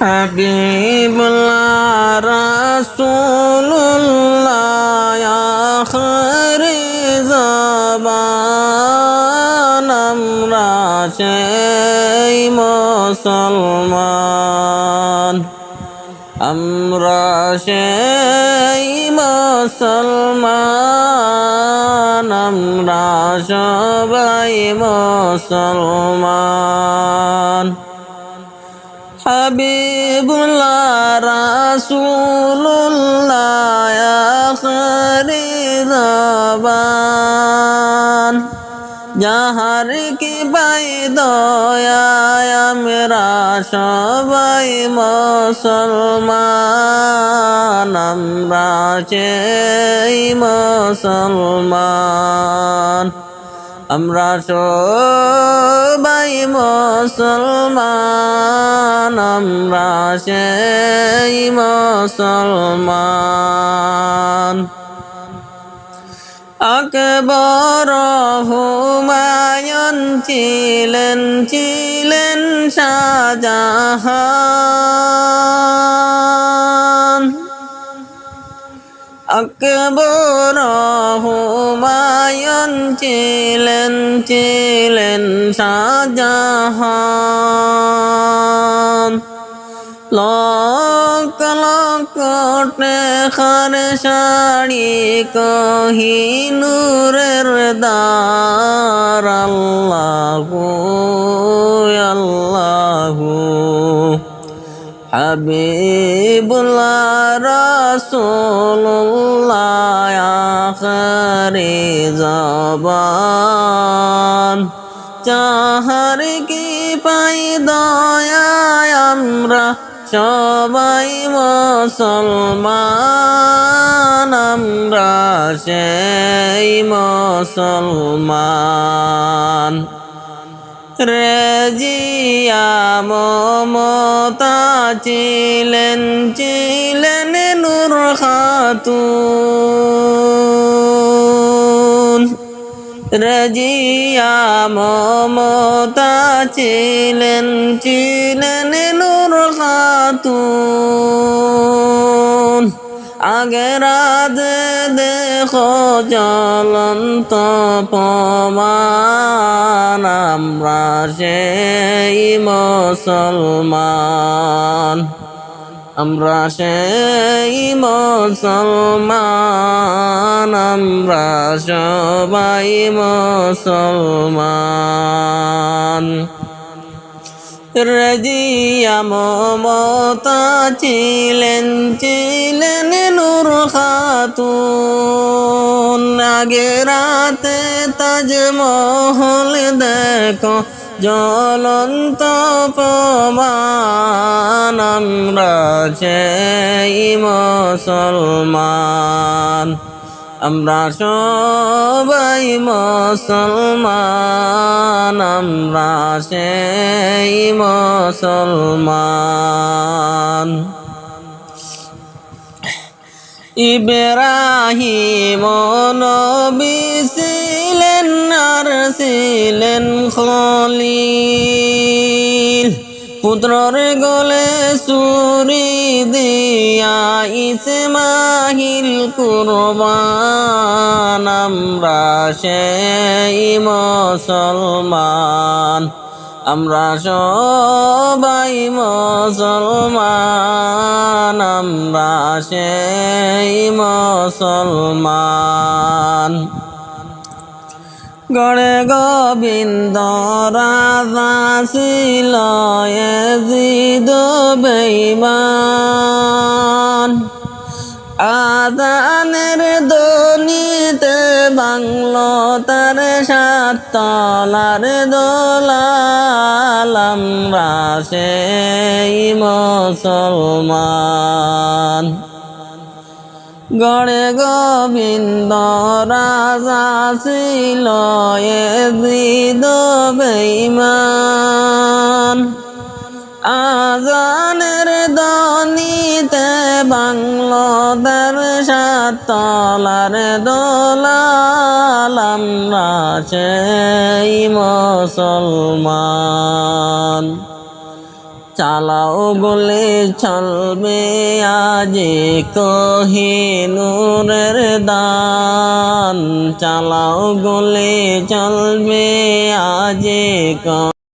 হাবিবুল্লাহ রাসূলুল্লাহ আখরি জবান আমরা সেই মুসলমান। আমরা সেই মুসলমান আমরা সবাই মুসলমান। হাবিবুল্লাহ, রাসূলুল্লাহ আখরি যাহার কি পাই দয়ায় আমরা সবাই মুসলমান, আমরা সেই মুসলমান। আমরা সবাই মুসলমান। আমরা সেই মুসলমান। আকবর হুমায়ুন ছিলেন ছিলেন শাহজাহান। আকবর হুমায়ুন ছিলেন ছিলেন শাহজাহান। লক লক টেখার শাড়ি কহিনুরের দার আল্লাহু আল্লাহু। হাবিবুল্লাহ রাসূলুল্লাহ, আখরি জবান। চাহার কি পাই দয়ায় আমরা সবাই মুসলমান আমরা সেই মুসলমান। রেজিয়া মমতা ছিলেন ছিলেন নূর খাতুন। রাজিয়া মমতা ছিলেন ছিলেন নূর খাতুন। আগে রাত দেখো জ্বলন্ত পমান আমরা সেই মুসলমান। আমরা সেই মুসলমান, আমরা সবাই মুসলমান। রাজিয়া মমতা ছিলেন ছিলেন নূর খাতুন। আগে রাতে তাজমহল দেখো, জ্বলন্ত প্রমাণ আমরা সেই মুসলমান। আমরা সবাই মুসলমান, আমরা সেই মুসলমান। ইব্রাহিম নবী ছিলেন আর ছিলেন খলিল। পুত্রর গলে সুরি দিয়া ইসমাহিল কুরবান। আমরা সেই মুসলমান, আমরা সবাই মুসলমান, আমরা সেই মুসলমান। গড়ে গোবিন্দ রাজা ছিল আদানের দনিতে বাংলো তার সাত তলার দোলাল আমরা মুসলমান। গড়ে গোবিন্দ রাজা ছিল এদিদ বেইমান আজানের দনিতে বাংলো দর সাতলার দোলাল, আমরা সেই মুসলমান। চালাও গলে চলবে আজি কহিনুরের দান। চালাও গলে চলবে আজে ক